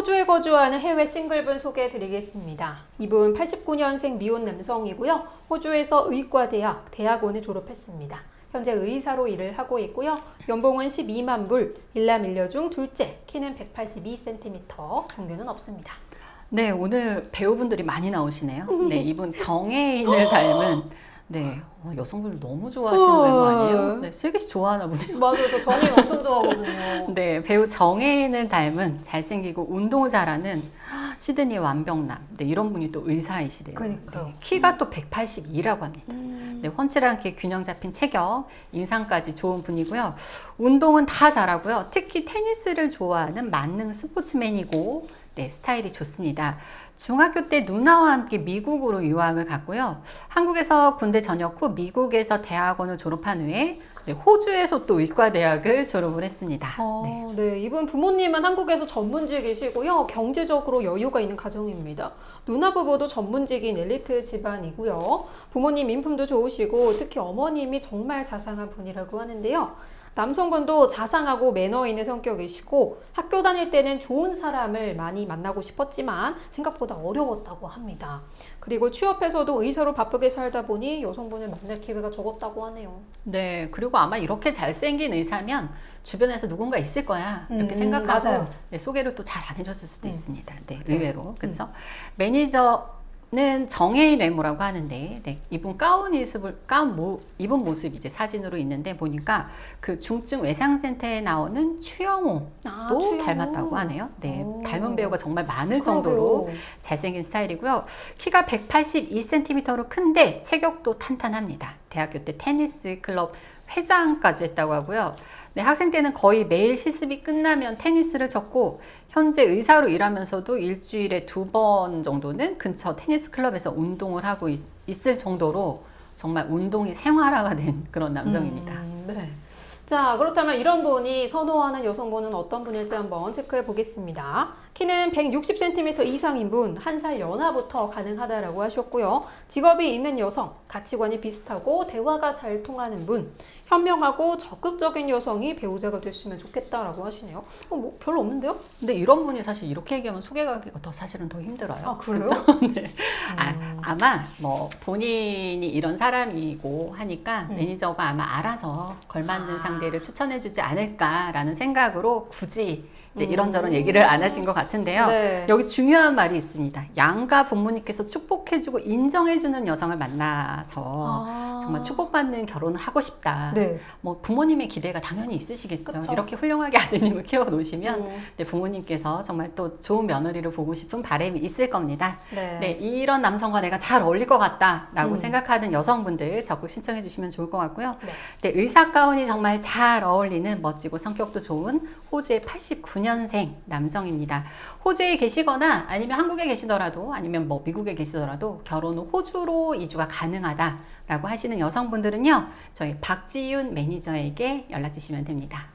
호주에 거주하는 해외 싱글분 소개해 드리겠습니다. 이분 89년생 미혼 남성이고요. 호주에서 의과대학, 대학원을 졸업했습니다. 현재 의사로 일을 하고 있고요. 연봉은 12만 불, 일남 일녀 중 둘째, 키는 182cm, 종교는 없습니다. 네, 오늘 배우분들이 많이 나오시네요. 네, 이분 정혜인을 닮은 네, 어, 여성분들 너무 좋아하시는 어. 외모 아니에요? 네, 슬기 씨 좋아하나 보네요. 맞아요. 저 정인 엄청 좋아하거든요. 네, 배우 정혜인을 닮은 잘생기고 운동을 잘하는 시드니 완벽남. 네, 이런 분이 또 의사이시래요. 그러니까요. 네, 키가 또 182라고 합니다. 음. 네, 훤칠하게 균형 잡힌 체격, 인상까지 좋은 분이고요. 운동은 다 잘하고요. 특히 테니스를 좋아하는 만능 스포츠맨이고, 네, 스타일이 좋습니다. 중학교 때 누나와 함께 미국으로 유학을 갔고요. 한국에서 군대 전역 후 미국에서 대학원을 졸업한 후에 네, 호주에서 또 의과대학을 졸업을 했습니다. 어, 네. 네. 이분 부모님은 한국에서 전문직에 계시고요. 경제적으로 여유가 있는 가정입니다. 누나 부부도 전문직인 엘리트 집안이고요. 부모님 인품도 좋으시고 특히 어머님이 정말 자상한 분이라고 하는데요. 남성분도 자상하고 매너 있는 성격이시고 학교 다닐 때는 좋은 사람을 많이 만나고 싶었지만 생각보다 어려웠다고 합니다. 그리고 취업해서도 의사로 바쁘게 살다 보니 여성분을 만날 기회가 적었다고 하네요. 네, 그리고 아마 이렇게 잘생긴 의사면 주변에서 누군가 있을 거야 이렇게 음, 생각하고 맞아요. 네, 소개를 또 잘 안 해줬을 수도 음. 있습니다. 네, 맞아요. 의외로 그렇죠. 매니저 는 정혜인 외모라고 하는데 네, 이분 가운 모습을 가운 모, 입은 모습이 이제 사진으로 있는데 보니까 그 중증 외상센터에 나오는 추영호도 아, 추영호. 닮았다고 하네요. 네, 오. 닮은 배우가 정말 많을 정도로 그러게요. 잘생긴 스타일이고요. 키가 182cm로 큰데 체격도 탄탄합니다. 대학교 때 테니스 클럽 회장까지 했다고 하고요. 네, 학생 때는 거의 매일 실습이 끝나면 테니스를 쳤고 현재 의사로 일하면서도 일주일에 두 번 정도는 근처 테니스 클럽에서 운동을 하고 있, 을 정도로 정말 운동이 생활화가 된 그런 남성입니다. 음, 네. 자, 그렇다면 이런 분이 선호하는 여성분은 어떤 분일지 한번 체크해 보겠습니다. 키는 160cm 이상인 분, 한 살 연하부터 가능하다라고 하셨고요. 직업이 있는 여성, 가치관이 비슷하고 대화가 잘 통하는 분, 현명하고 적극적인 여성이 배우자가 됐으면 좋겠다라고 하시네요. 어, 뭐 별로 없는데요? 근데 이런 분이 사실 이렇게 얘기하면 소개하기가 더 사실은 더 힘들어요. 아, 그래요? 네. 아, 아마 뭐 본인이 이런 사람이고 하니까 음. 매니저가 아마 알아서 걸맞는 아. 상대 를 추천해주지 않을까라는 생각으로 굳이 이제 음. 이런저런 얘기를 안 하신 것 같은데요. 네. 여기 중요한 말이 있습니다. 양가 부모님께서 축복해주고 인정해주는 여성을 만나서 아. 정말 축복받는 결혼을 하고 싶다. 네. 뭐 부모님의 기대가 당연히 있으시겠죠. 그쵸. 이렇게 훌륭하게 아드님을 키워 놓으시면 음. 네, 부모님께서 정말 또 좋은 며느리를 보고 싶은 바람이 있을 겁니다. 네. 네, 이런 남성과 내가 잘 어울릴 것 같다라고 음. 생각하는 여성분들 적극 신청해 주시면 좋을 것 같고요. 네. 네, 의사 가운이 정말 잘 어울리는 멋지고 성격도 좋은 호주의 89년생 남성입니다. 호주에 계시거나 아니면 한국에 계시더라도 아니면 뭐 미국에 계시더라도 결혼 후 호주로 이주가 가능하다라고 하 시는 여성분들은요. 저희 박지윤 매니저에게 연락 주시면 됩니다.